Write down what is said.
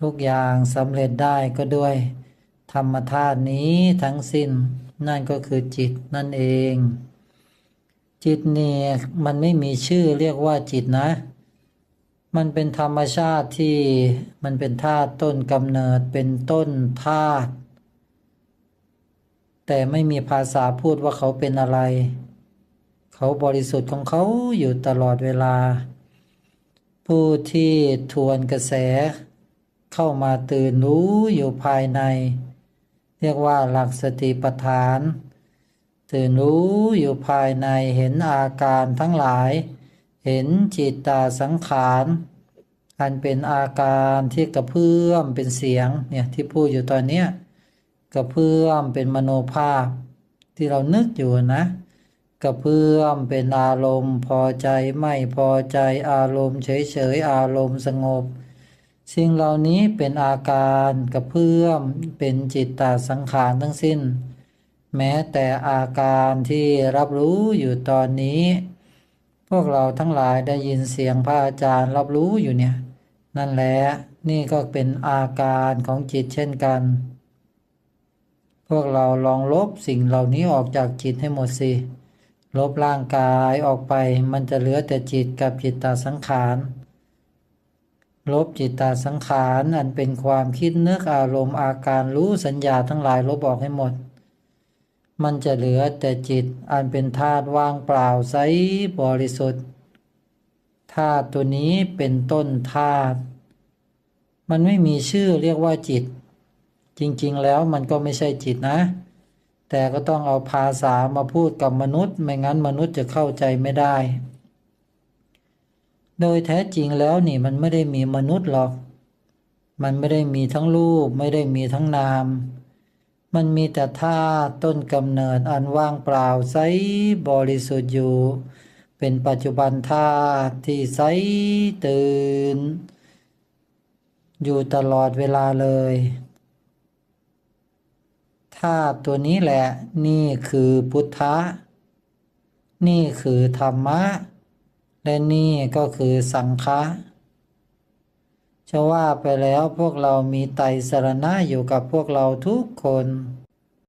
ทุกอย่างสำเร็จได้ก็ด้วย ธรรมธาตุนี้ทั้งสิ้น นั่นก็คือจิตนั่นเอง จิตเนี่ยมันไม่มีชื่อเรียกว่าจิตนะ มันเป็นธรรมชาติที่มันเป็นธาตุต้นกำเนิดเป็นต้นธาตุแต่ไม่มีภาษาพูดว่าเขาเป็นอะไร เขาบริสุทธิ์ของเขาอยู่ตลอดเวลา ผู้ที่ทวนกระแส เข้ามาตื่นรู้อยู่ภายใน เรียกว่าหลักสติปัฏฐาน ตื่นรู้อยู่ภายในเห็นอาการทั้งหลาย เห็นจิตตาสังขารอันเป็นอาการที่กระเพื่อมเป็นเสียงเนี่ยที่พูดอยู่ตอนเนี้ยกระเพื่อมเป็นมโนภาพ ที่เรานึกอยู่นะกระเพื่อมเป็นอารมณ์ พอใจไม่พอใจอารมณ์เฉยๆอารมณ์สงบ สิ่งเหล่านี้เป็นอาการกระเพื่อมเป็นจิตตาสังขารทั้งสิ้น แม้แต่อาการที่รับรู้อยู่ตอนนี้ พวกเราทั้งหลายได้ยินเสียงพระอาจารย์รับรู้อยู่เนี่ย นั่นแหละนี่ก็เป็นอาการของจิตเช่นกัน พวกเราลองลบสิ่งเหล่านี้ออกจากจิตให้หมดสิ ลบร่างกายออกไปมันจะเหลือแต่จิตกับจิตตาสังขาร ลบจิตตาสังขารอันเป็นความคิดนึกอารมณ์อาการรู้สัญญาทั้งหลายลบออกให้หมด มันจะเหลือแต่จิตอันเป็นธาตุว่างเปล่าใสบริสุทธิ์ธาตุตัวนี้เป็นต้นธาตุมันไม่มีชื่อเรียกว่าจิต จริงๆแล้วมันก็ไม่ใช่จิตนะ แต่ก็ต้องเอาภาษามาพูดกับมนุษย์ ไม่งั้นมนุษย์จะเข้าใจไม่ได้ โดยแท้จริงแล้วนี่มันไม่ได้มีมนุษย์หรอก มันไม่ได้มีทั้งรูป ไม่ได้มีทั้งนาม มันมีแต่ธาตุต้นกำเนิดอันว่างเปล่าใสบริสุทธิ์อยู่ เป็นปัจจุบันธาตุที่ใสตื่น อยู่ตลอดเวลาเลยธาตุตัวนี้แหละ นี่คือพุทธะ นี่คือธรรมะ และนี่ก็คือสังฆะจะว่าไปแล้วพวกเรามีไตสรณะอยู่กับพวกเราทุกคน